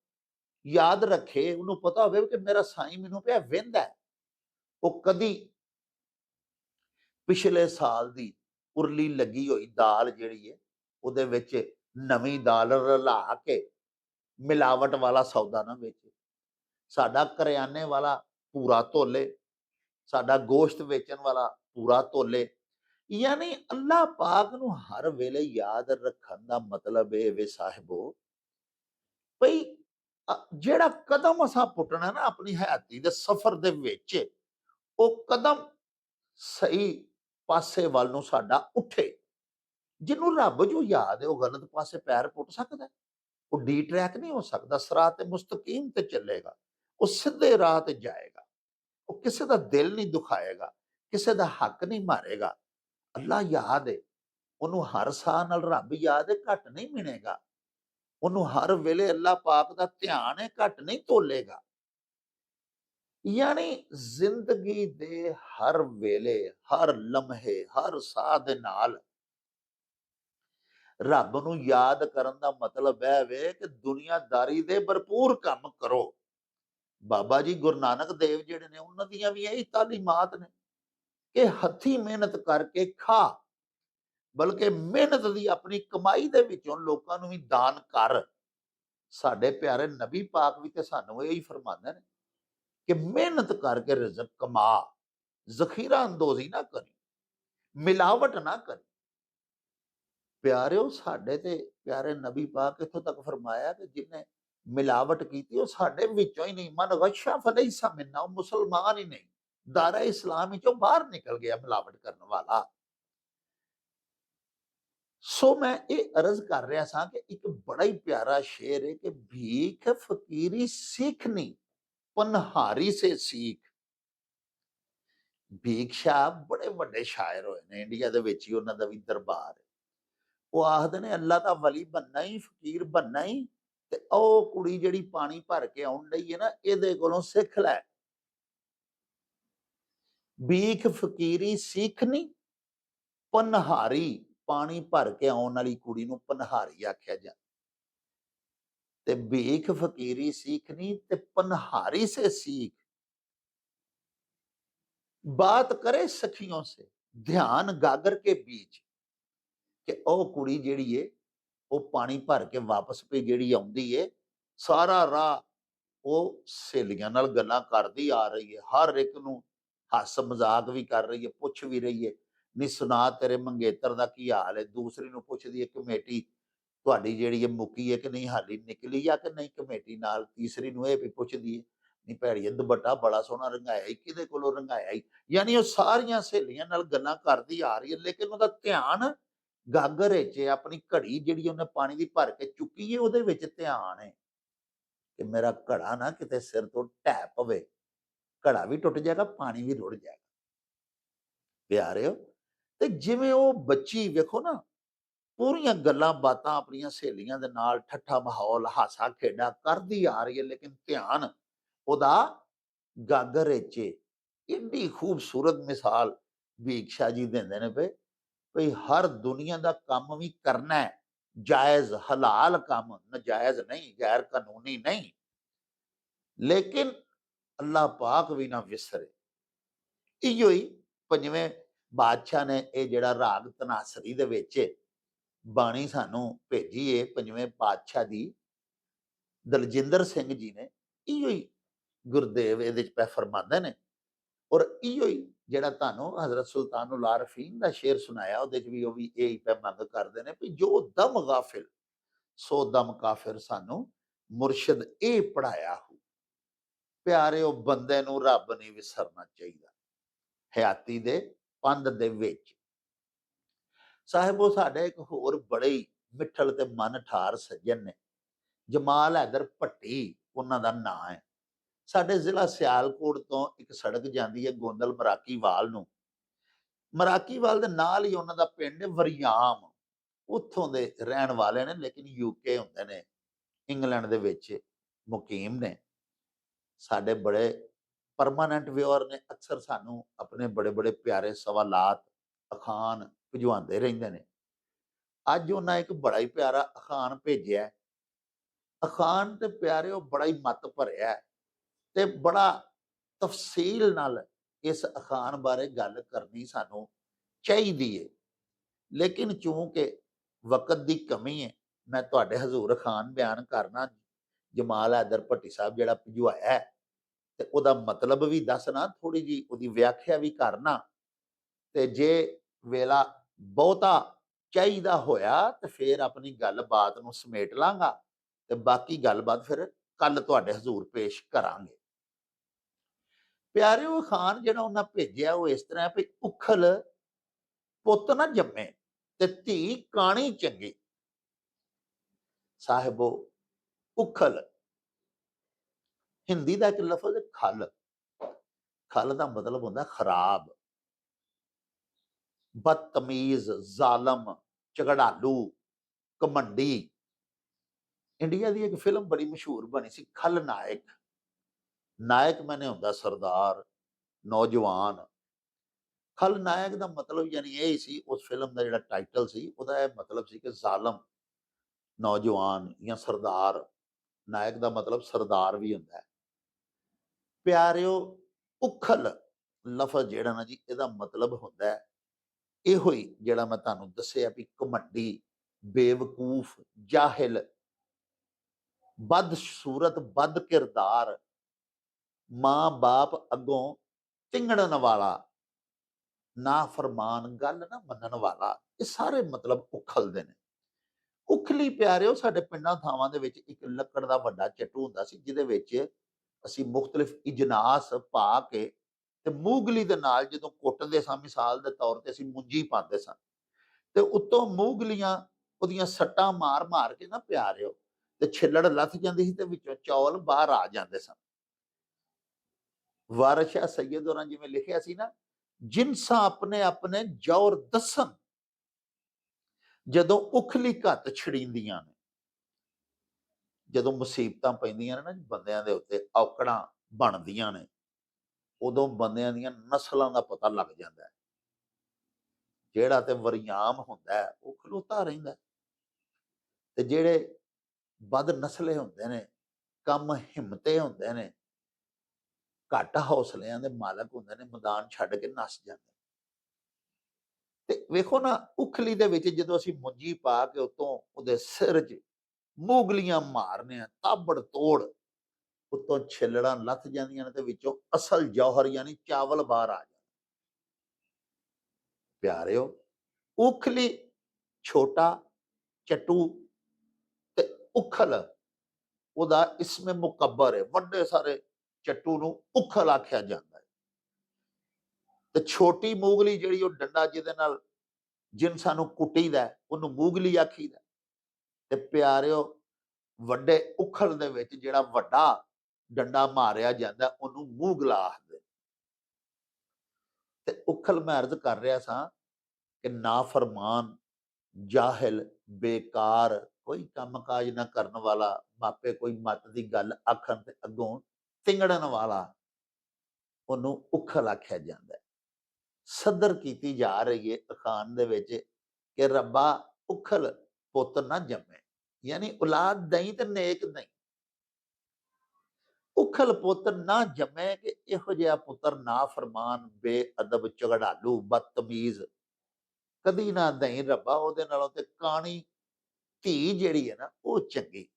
S1: ਯਾਦ ਰੱਖੇ, ਉਹਨੂੰ ਪਤਾ ਹੋਵੇ ਕਿ ਮੇਰਾ ਸਾਈਂ ਮੈਨੂੰ ਪਿਆ ਵਹਿੰਦਾ ਉਹ ਕਦੀ ਪਿਛਲੇ ਸਾਲ ਦੀ ਉਰਲੀ ਲੱਗੀ ਹੋਈ ਦਾਲ ਜਿਹੜੀ ਹੈ ਉਹਦੇ ਵਿੱਚ ਨਵੀਂ ਦਾਲ ਰਲਾ ਕੇ ਮਿਲਾਵਟ ਵਾਲਾ ਸੌਦਾ ਨਾ ਵੇਚੇ। ਸਾਡਾ ਕਰਿਆਨੇ ਵਾਲਾ ਪੂਰਾ ਤੋਲੇ ਸਾਡਾ ਗੋਸ਼ਤ ਵੇਚਣ ਵਾਲਾ ਪੂਰਾ ਤੋਲੇ ਯਾਨੀ ਅੱਲਾਹ ਪਾਕ ਨੂੰ ਹਰ ਵੇਲੇ ਯਾਦ ਰੱਖਣ ਦਾ ਮਤਲਬ ਇਹ ਵੇ ਸਾਹਿਬੋ ਭਈ ਜਿਹੜਾ ਕਦਮ ਅਸਾਂ ਪੁੱਟਣਾ ਨਾ ਆਪਣੀ ਹਯਾਤੀ ਦੇ ਸਫ਼ਰ ਦੇ ਵਿੱਚ, ਉਹ ਕਦਮ ਸਹੀ ਪਾਸੇ ਵੱਲ ਨੂੰ ਸਾਡਾ ਉੱਠੇ। ਜਿਹਨੂੰ ਰੱਬ ਜੋ ਯਾਦ ਹੈ ਉਹ ਗਲਤ ਪਾਸੇ ਪੈਰ ਪੁੱਟ ਸਕਦਾ ਉਹ ਡੀ ਟਰੈਕ ਨਹੀਂ ਹੋ ਸਕਦਾ, ਸਰਾਤ ਮੁਸਤਕੀਮ ਤੇ ਚੱਲੇਗਾ। ਉਹ ਸਿੱਧੇ ਰਾਹ ਤੇ ਜਾਏਗਾ। ਉਹ ਕਿਸੇ ਦਾ ਦਿਲ ਨਹੀਂ ਦੁਖਾਏਗਾ, ਕਿਸੇ ਦਾ ਹੱਕ ਨਹੀਂ ਮਾਰੇਗਾ। ਅੱਲਾ ਯਾਦ ਹੈ ਉਹਨੂੰ ਹਰ ਸਾਹ ਨਾਲ ਰੱਬ ਯਾਦ ਹੈ ਘੱਟ ਨਹੀਂ ਮਿਲੇਗਾ। ਉਹਨੂੰ ਹਰ ਵੇਲੇ ਅੱਲਾ ਪਾਕ ਦਾ ਧਿਆਨ ਹੈ ਘੱਟ ਨਹੀਂ ਤੋਲੇਗਾ। ਯਾਨੀ ਜ਼ਿੰਦਗੀ ਦੇ ਹਰ ਵੇਲੇ, ਹਰ ਲਮਹੇ, ਹਰ ਸਾਹ ਦੇ ਨਾਲ ਰੱਬ ਨੂੰ ਯਾਦ ਕਰਨ ਦਾ ਮਤਲਬ ਹੈ ਵੇ ਕਿ ਦੁਨੀਆਦਾਰੀ ਦੇ ਭਰਪੂਰ ਕੰਮ ਕਰੋ। ਬਾਬਾ ਜੀ ਗੁਰੂ ਨਾਨਕ ਦੇਵ ਜਿਹੜੇ ਨੇ, ਉਹਨਾਂ ਦੀਆਂ ਵੀ ਇਹੀ ਤਾਲੀਮਾਤ ਨੇ ਕਿ ਹੱਥੀ ਮਿਹਨਤ ਕਰਕੇ ਖਾ, ਬਲਕਿ ਮਿਹਨਤ ਦੀ ਆਪਣੀ ਕਮਾਈ ਦੇ ਵਿੱਚੋਂ ਲੋਕਾਂ ਨੂੰ ਵੀ ਦਾਨ ਕਰ। ਸਾਡੇ ਪਿਆਰੇ ਨਬੀ ਪਾਕ ਵੀ ਤੇ ਸਾਨੂੰ ਇਹੀ ਫਰਮਾਉਂਦੇ ਨੇ ਕਿ ਮਿਹਨਤ ਕਰਕੇ ਰਿਜ਼ਕ ਕਮਾ ਜ਼ਖੀਰਾ ਅੰਦੋਜ਼ੀ ਨਾ ਕਰੀ ਮਿਲਾਵਟ ਨਾ ਕਰੀ ਪਿਆਰਿਓ ਸਾਡੇ ਤੇ ਪਿਆਰੇ ਨਬੀ ਪਾਕ ਇਥੋਂ ਤੱਕ ਫਰਮਾਇਆ ਕਿ ਜਿਨੇ ਮਿਲਾਵਟ ਕੀਤੀ ਉਹ ਸਾਡੇ ਵਿੱਚੋਂ ਹੀ ਨਹੀਂ ਮਨ ਗਸ਼ਾ ਫਲੈਸਾ ਮਿੰਨਾ ਉਹ ਮੁਸਲਮਾਨ ਹੀ ਨਹੀਂ ਦਾਰਾ ਇਸਲਾਮ ਵਿੱਚੋਂ ਬਾਹਰ ਨਿਕਲ ਗਿਆ ਮਿਲਾਵਟ ਕਰਨ ਵਾਲਾ ਸੋ ਮੈਂ ਇਹ ਅਰਜ਼ ਕਰ ਰਿਹਾ ਸਾਂ ਕਿ ਇੱਕ ਬੜਾ ਹੀ ਪਿਆਰਾ ਸ਼ੇਰ ਹੈ ਕਿ ਭੀਖ ਫਕੀਰੀ ਸਿੱਖਣੀ ਪਨਹਾਰੀ ਸੇ ਸੀਖ ਭੀਖ ਬੜੇ ਵੱਡੇ ਸ਼ਾਇਰ ਹੋਏ ਨੇ ਇੰਡੀਆ ਦੇ ਵਿੱਚ ਹੀ ਉਹਨਾਂ ਦਾ ਵੀ ਦਰਬਾਰ ਹੈ ਉਹ ਆਖਦੇ ਨੇ ਅੱਲਾ ਦਾ ਵਲੀ ਬੰਨਾ ਹੀ ਫਕੀਰ ਬੰਨਾ ਹੀ ਤੇ ਉਹ ਕੁੜੀ ਜਿਹੜੀ ਪਾਣੀ ਭਰ ਕੇ ਆਉਣ ਲਈ ਹੈ ਨਾ ਇਹਦੇ ਕੋਲੋਂ ਸਿੱਖ ਲੈ ਬੀਖ ਫਕੀਰੀ ਸਿੱਖਣੀ ਪਨਹਾਰੀ ਪਾਣੀ ਭਰ ਕੇ ਆਉਣ ਵਾਲੀ ਕੁੜੀ ਨੂੰ ਪਨਹਾਰੀ ਆਖਿਆ ਜਾਂਦਾ ਤੇ ਭੀਖ ਫਕੀਰੀ ਸੀਖਨੀ ਤੇ ਪਨਹਾਰੀ ਸੇ ਸੀਖ। ਬਾਤ ਕਰੇ ਸਖੀਆਂ ਸੇ, ਧਿਆਨ ਗਾਗਰ ਕੇ ਵਿੱਚ ਕਿ ਉਹ ਕੁੜੀ ਜਿਹੜੀ ਏ, ਉਹ ਪਾਣੀ ਭਰ ਕੇ ਵਾਪਸ ਵੀ ਜਿਹੜੀ ਆਉਂਦੀ ਏ, ਸਾਰਾ ਰਾਹ ਉਹ ਸਹੇਲੀਆਂ ਨਾਲ ਗੱਲਾਂ ਕਰਦੀ ਆ ਰਹੀ ਏ, ਹਰ ਇੱਕ ਨੂੰ ਹੱਸ ਮਜ਼ਾਕ ਵੀ ਕਰ ਰਹੀ ਏ, ਪੁੱਛ ਵੀ ਰਹੀ ਏ, ਨੀ ਸੁਣਾ ਤੇਰੇ ਮੰਗੇਤਰ ਦਾ ਕੀ ਹਾਲ ਏ, ਦੂਸਰੀ ਨੂੰ ਪੁੱਛਦੀ ਏ ਕਮੇਟੀ ਤੁਹਾਡੀ ਜਿਹੜੀ ਹੈ ਮੁੱਕੀ ਹੈ ਕਿ ਨਹੀਂ, ਹਾਲੀ ਨਿਕਲੀ ਆ ਕਿ ਨਹੀਂ ਕਮੇਟੀ ਨਾਲ ਤੀਸਰੀ ਨੂੰ ਇਹ ਵੀ ਪੁੱਛਦੀ ਹੈ ਨੀ ਭੈੜੀਏ ਦੁਪੱਟਾ ਬੜਾ ਸੋਹਣਾ ਰੰਗਾਇਆ ਈ, ਕਿਹਦੇ ਕੋਲੋਂ ਰੰਗਾਇਆ ਈ? ਯਾਨੀ ਉਹ ਸਾਰੀਆਂ ਸਹੇਲੀਆਂ ਨਾਲ ਗੱਲਾਂ ਕਰਦੀ ਆ ਰਹੀ ਹੈ, ਲੇਕਿਨ ਉਹਦਾ ਧਿਆਨ ਗਾਗਰ ਵਿੱਚ ਆਪਣੀ ਘੜੀ ਜਿਹੜੀ ਉਹਨੇ ਪਾਣੀ ਦੀ ਭਰ ਕੇ ਚੁੱਕੀ ਹੈ, ਉਹਦੇ ਵਿੱਚ ਧਿਆਨ ਹੈ। ਕਿ ਮੇਰਾ ਘੜਾ ਨਾ ਕਿਤੇ ਸਿਰ ਤੋਂ ਢਹਿ ਪਵੇ, ਘੜਾ ਵੀ ਟੁੱਟ ਜਾਏਗਾ, ਪਾਣੀ ਵੀ ਰੁੜ ਜਾਏਗਾ। ਪਿਆਰਿਓ, ਤੇ ਜਿਵੇਂ ਉਹ ਬੱਚੀ ਵੇਖੋ ਨਾ ਪੂਰੀਆਂ ਗੱਲਾਂ ਬਾਤਾਂ ਆਪਣੀਆਂ ਸਹੇਲੀਆਂ ਦੇ ਨਾਲ ਠੱਠਾ ਮਾਹੌਲ, ਹਾਸਾ ਖੇਡਾ ਕਰਦੀ ਆ ਰਹੀ ਹੈ, ਲੇਕਿਨ ਧਿਆਨ ਉਹਦਾ ਗਾਗਰ ਵਿੱਚ ਏ। ਇੰਨੀ ਖੂਬਸੂਰਤ ਮਿਸਾਲ ਵੀਕਸ਼ਾ ਜੀ ਦਿੰਦੇ ਨੇ ਪਏ ਭਈ ਹਰ ਦੁਨੀਆ ਦਾ ਕੰਮ ਵੀ ਕਰਨਾ ਹੈ, ਜਾਇਜ਼ ਹਲਾਲ ਕੰਮ, ਨਜਾਇਜ਼ ਨਹੀਂ, ਗੈਰ ਕਾਨੂੰਨੀ ਨਹੀਂ ਲੇਕਿਨ ਅੱਲਾਹ ਪਾਕ ਵੀ ਨਾ ਵਿਸਰੇ ਇਹੋ ਹੀ ਪੰਜਵੇਂ ਬਾਦਸ਼ਾਹ ਨੇ ਇਹ ਜਿਹੜਾ ਰਾਗ ਤਨਾਸਰੀ ਦੇ ਵਿੱਚ ਬਾਣੀ ਸਾਨੂੰ ਭੇਜੀ ਏ ਪੰਜਵੇਂ ਪਾਤਸ਼ਾਹ ਦੀ। ਦਲਜਿੰਦਰ ਸਿੰਘ ਜੀ ਨੇ ਇਹੋ ਹੀ ਗੁਰਦੇਵ ਇਹਦੇ ਚ ਪੈ ਫਰਮਾਉਂਦੇ ਨੇ ਔਰ ਇਹੋ ਹੀ ਜਿਹੜਾ ਤੁਹਾਨੂੰ ਹਜ਼ਰਤ ਸੁਲਤਾਨੁਲ ਆਰਫੀਨ ਦਾ ਸ਼ੇਰ ਸੁਣਾਇਆ ਉਹਦੇ ਚ ਵੀ ਉਹ ਵੀ ਇਹ ਹੀ ਪੈ ਮੰਗ ਕਰਦੇ ਨੇ ਵੀ ਜੋ ਦਮ ਗਾਫਿਲ, ਸੋ ਦਮ ਕਾਫਿਰ ਸਾਨੂੰ ਮੁਰਸ਼ਿਦ ਇਹ ਪੜਾਇਆ ਹੋ ਪਿਆਰਿਓ ਬੰਦੇ ਨੂੰ ਰੱਬ ਨਹੀਂ ਵਿਸਰਨਾ ਚਾਹੀਦਾ। ਹਯਾਤੀ ਦੇ ਪੰਧ ਦੇ ਵਿੱਚ ਸਾਹਿਬੋ ਸਾਡੇ ਇੱਕ ਹੋਰ ਬੜੇ ਹੀ ਮਿੱਠਲ ਤੇ ਮਨ ਠਾਰ ਸੱਜਣ ਨੇ। ਜਮਾਲ ਹੈਦਰ ਭੱਟੀ, ਉਹਨਾਂ ਦਾ ਨਾਂ ਹੈ। ਸਾਡੇ ਜ਼ਿਲ੍ਹਾ ਸਿਆਲਕੋਟ ਤੋਂ ਇੱਕ ਸੜਕ ਜਾਂਦੀ ਹੈ ਗੋਂਦਲ ਮਰਾਕੀਵਾਲ ਨੂੰ। ਮਰਾਕੀਵਾਲ ਦੇ ਨਾਲ ਹੀ ਉਹਨਾਂ ਦਾ ਪਿੰਡ ਵਰਿਆਮ, ਉੱਥੋਂ ਦੇ ਰਹਿਣ ਵਾਲੇ ਨੇ, ਲੇਕਿਨ ਯੂਕੇ ਹੁੰਦੇ ਨੇ, ਇੰਗਲੈਂਡ ਦੇ ਵਿੱਚ ਮੁਕੀਮ ਨੇ। ਸਾਡੇ ਬੜੇ ਪਰਮਾਨੈਂਟ ਵਿਊਅਰ ਨੇ, ਅਕਸਰ ਸਾਨੂੰ ਆਪਣੇ ਬੜੇ ਬੜੇ ਪਿਆਰੇ ਸਵਾਲਾਤ ਅਖਾਨ ਭਿਜਵਾਉਂਦੇ ਰਹਿੰਦੇ ਨੇ ਅੱਜ ਉਹਨਾਂ ਇੱਕ ਬੜਾ ਹੀ ਪਿਆਰਾ ਅਖਾਨ ਭੇਜਿਆ ਹੈ। ਅਖਾਨ ਤੇ ਪਿਆਰਿਓ ਬੜਾ ਹੀ ਮਤ ਭਰਿਆ ਹੈ ਤੇ ਬੜਾ ਤਫਸੀਲ ਨਾਲ ਇਸ ਅਖਾਨ ਬਾਰੇ ਗੱਲ ਕਰਨੀ ਸਾਨੂੰ ਚਾਹੀਦੀ ਹੈ ਲੇਕਿਨ ਚੂੰਕਿ ਵਕਤ ਦੀ ਕਮੀ ਹੈ ਮੈਂ ਤੁਹਾਡੇ ਹਜ਼ੂਰ ਅਖਾਨ ਬਿਆਨ ਕਰਨਾ ਜਮਾਲ ਹੈਦਰ ਭੱਟੀ ਸਾਹਿਬ ਜਿਹੜਾ ਭਿਜਵਾਇਆ ਹੈ ਤੇ ਉਹਦਾ ਮਤਲਬ ਵੀ ਦੱਸਣਾ ਥੋੜੀ ਜੀ ਉਹਦੀ ਵਿਆਖਿਆ ਵੀ ਕਰਨਾ ਤੇ ਜੇ ਵੇਲਾ ਬਹੁਤਾ ਚਾਹੀਦਾ ਹੋਇਆ ਤੇ ਫਿਰ ਆਪਣੀ ਗੱਲਬਾਤ ਨੂੰ ਸਮੇਟ ਲਾਂਗਾ ਤੇ ਬਾਕੀ ਗੱਲਬਾਤ ਫਿਰ ਕੱਲ ਤੁਹਾਡੇ ਹਜ਼ੂਰ ਪੇਸ਼ ਕਰਾਂਗੇ। ਪਿਆਰਿਓ, ਖਾਨ ਜਿਹੜਾ ਉਹਨਾਂ ਭੇਜਿਆ ਉਹ ਇਸ ਤਰ੍ਹਾਂ ਵੀ ਉਖਲ ਪੁੱਤ ਨਾ ਜੰਮੇ ਤੇ ਧੀ ਕਾਣੀ ਚੰਗੀ। ਸਾਹਿਬੋ, ਉਖਲ। ਹਿੰਦੀ ਦਾ ਇੱਕ ਲਫ਼ਜ਼ ਖਲ। ਖਲ ਦਾ ਮਤਲਬ ਹੁੰਦਾ ਖਰਾਬ। ਬਦਤਮੀਜ਼, ਜ਼ਾਲਮ, ਝਗੜਾਲੂ ਕਮੰਡੀ ਇੰਡੀਆ ਦੀ ਇੱਕ ਫਿਲਮ ਬੜੀ ਮਸ਼ਹੂਰ ਬਣੀ ਸੀ, ਖਲ ਨਾਇਕ। ਨਾਇਕ ਮੈਨੇ ਹੁੰਦਾ ਸਰਦਾਰ, ਨੌਜਵਾਨ। ਖਲ ਨਾਇਕ ਦਾ ਮਤਲਬ ਯਾਨੀ ਇਹ ਹੀ ਸੀ, ਉਸ ਫਿਲਮ ਦਾ ਜਿਹੜਾ ਟਾਈਟਲ ਸੀ, ਉਹਦਾ ਇਹ ਮਤਲਬ ਸੀ ਕਿ ਜ਼ਾਲਮ, ਨੌਜਵਾਨ ਜਾਂ ਸਰਦਾਰ। ਨਾਇਕ ਦਾ ਮਤਲਬ ਸਰਦਾਰ ਵੀ ਹੁੰਦਾ ਹੈ। ਪਿਆਰਿਓ, ਉਖਲ ਲਫ਼ਜ਼ ਜਿਹੜਾ ਨਾ ਜੀ, ਇਹਦਾ ਮਤਲਬ ਹੁੰਦਾ ਹੈ ਇਹੋ ਹੀ ਜਿਹੜਾ ਮੈਂ ਤੁਹਾਨੂੰ ਦੱਸਿਆ ਵੀ ਕਮੱਡੀ ਬੇਵਕੂਫ, ਜਾਹਿਲ ਬਦ ਸੂਰਤ ਬਦ ਕਿਰਦਾਰ ਮਾਂ ਬਾਪ ਅੱਗੋਂ ਟਿੰਗੜਨ ਵਾਲਾ ਨਾ ਫਰਮਾਨ ਗੱਲ ਨਾ ਮੰਨਣ ਵਾਲਾ, ਇਹ ਸਾਰੇ ਮਤਲਬ ਉਖਲਦੇ ਨੇ। ਉਖਲੀ ਪਿਆਰਿਓ, ਸਾਡੇ ਪਿੰਡਾਂ ਥਾਵਾਂ ਦੇ ਵਿੱਚ ਇੱਕ ਲੱਕੜ ਦਾ ਵੱਡਾ ਚੱਟੂ ਹੁੰਦਾ ਸੀ, ਜਿਹਦੇ ਵਿੱਚ ਅਸੀਂ ਮੁxtਲਿਫ ਇਜਨਾਸ ਪਾ ਕੇ ਤੇ ਮੂਗਲੀ ਦੇ ਨਾਲ ਜਦੋਂ ਕੁੱਟਦੇ ਸਾਂ, ਮਿਸਾਲ ਦੇ ਤੌਰ ਤੇ ਅਸੀਂ ਮੁੰਜੀ ਪਾਉਂਦੇ ਸਾਂ, ਤੇ ਉੱਤੋਂ ਮੂਗਲੀਆਂ ਉਹਦੀਆਂ ਸੱਟਾਂ ਮਾਰ ਮਾਰ ਕੇ ਨਾ ਪਿਆਰਿਓ, ਤੇ ਛਿੱਲੜ ਲੱਥ ਜਾਂਦੀ ਸੀ ਤੇ ਵਿੱਚੋਂ ਚੌਲ ਬਾਹਰ ਆ ਜਾਂਦੇ ਸਨ ਵਾਰਸ਼ਾ ਸੈਯਦ ਹੋਰਾਂ ਜਿਵੇਂ ਲਿਖਿਆ ਸੀ ਨਾ, ਜਿਨਸਾਂ ਆਪਣੇ ਆਪਣੇ ਜੌਰ ਦਸਨ ਜਦੋਂ ਉਖਲੀ ਘੱਤ ਛੜੀਂਦੀਆਂ ਨੇ। ਜਦੋਂ ਮੁਸੀਬਤਾਂ ਪੈਂਦੀਆਂ ਨੇ ਨਾ, ਬੰਦਿਆਂ ਦੇ ਉੱਤੇ ਔਕੜਾਂ ਬਣਦੀਆਂ ਨੇ। ਉਦੋਂ ਬੰਦਿਆਂ ਦੀਆਂ ਨਸਲਾਂ ਦਾ ਪਤਾ ਲੱਗ ਜਾਂਦਾ ਹੈ। ਜਿਹੜਾ ਤੇ ਵਰਿਆਮ ਹੁੰਦਾ ਉਹ ਖਲੋਤਾ ਰਹਿੰਦਾ ਤੇ ਜਿਹੜੇ ਬਦ ਨਸਲੇ ਹੁੰਦੇ ਨੇ, ਕੰਮ ਹਿੰਮਤੇ ਹੁੰਦੇ ਨੇ, ਘੱਟ ਹੌਸਲਿਆਂ ਦੇ ਮਾਲਕ ਹੁੰਦੇ ਨੇ, ਮੈਦਾਨ ਛੱਡ ਕੇ ਨਸ ਜਾਂਦੇ ਤੇ ਵੇਖੋ ਨਾ, ਉਖਲੀ ਦੇ ਵਿੱਚ ਜਦੋਂ ਅਸੀਂ ਮੁੰਜੀ ਪਾ ਕੇ ਉਤੋਂ ਉਹਦੇ ਸਿਰ 'ਚ ਮੂਗਲੀਆਂ ਮਾਰਨੇ ਆ ਤਾਬੜ ਤੋੜ ਉੱਤੋਂ ਛਿੱਲੜਾਂ ਲੱਥ ਜਾਂਦੀਆਂ ਨੇ ਤੇ ਵਿੱਚੋਂ ਅਸਲ ਜੌਹਰ ਯਾਨੀ ਚਾਵਲ ਬਾਹਰ ਆ ਜਾਂਦਾ ਪਿਆਰਿਓ, ਉਖਲੀ, ਛੋਟਾ, ਚਟੂ ਤੇ ਉਖਲ, ਉਹਦਾ ਇਸਮੇ ਮੁਕੱਬਰ ਹੈ ਵੱਡੇ ਸਾਰੇ ਚੱਟੂ ਨੂੰ ਉਖਲ ਆਖਿਆ ਜਾਂਦਾ ਹੈ ਤੇ ਛੋਟੀ ਮੂਗਲੀ ਜਿਹੜੀ ਉਹ ਡੰਡਾ ਜਿਹਦੇ ਨਾਲ ਜਿਨ ਸਾਨੂੰ ਕੁੱਟੀਦਾ ਉਹਨੂੰ ਮੂਗਲੀ ਆਖੀਦਾ ਤੇ ਪਿਆਰਿਓ, ਵੱਡੇ ਉਖਲ ਦੇ ਵਿੱਚ ਜਿਹੜਾ ਵੱਡਾ ਡੰਡਾ ਮਾਰਿਆ ਜਾਂਦਾ ਹੈ, ਉਹਨੂੰ ਮੂਗਲਾ ਆਖਦੇ ਤੇ ਉਖਲ ਮੈਂ ਅਰਜ਼ ਕਰ ਰਿਹਾ ਸਾਂ ਕਿ ਨਾਫਰਮਾਨ ਜਾਹਿਲ ਬੇਕਾਰ ਕੋਈ ਕੰਮਕਾਜ ਨਾ ਕਰਨ ਵਾਲਾ ਮਾਪੇ ਕੋਈ ਮਤ ਦੀ ਗੱਲ ਆਖਣ ਤੇ ਅੱਗੋਂ ਤਿੰਗੜਨ ਵਾਲਾ ਉਹਨੂੰ ਉਖਲ ਆਖਿਆ ਜਾਂਦਾ ਹੈ। ਸਦਰ ਕੀਤੀ ਜਾ ਰਹੀ ਹੈ ਅਖਾਨ ਦੇ ਵਿੱਚ ਕਿ ਰੱਬਾ ਉਖਲ ਪੁੱਤ ਨਾ ਜੰਮੇ ਯਾਨੀ ਔਲਾਦ ਨਹੀਂ ਤੇ ਨੇਕ ਨਹੀਂ ਉਖਲ ਪੁੱਤ ਨਾ ਜੰਮੇ ਕਿ ਇਹੋ ਜਿਹਾ ਪੁੱਤਰ ਨਾ ਫਰਮਾਨ ਬੇਅਦਬ, ਝਗੜਾਲੂ, ਬਦਤਮੀਜ਼। ਕਦੀ ਨਾ ਦਈ ਰੱਬਾ, ਉਹਦੇ ਨਾਲੋਂ ਤੇ ਕਾਣੀ ਧੀ ਜਿਹੜੀ ਹੈ ਨਾ, ਉਹ ਚੰਗੀ।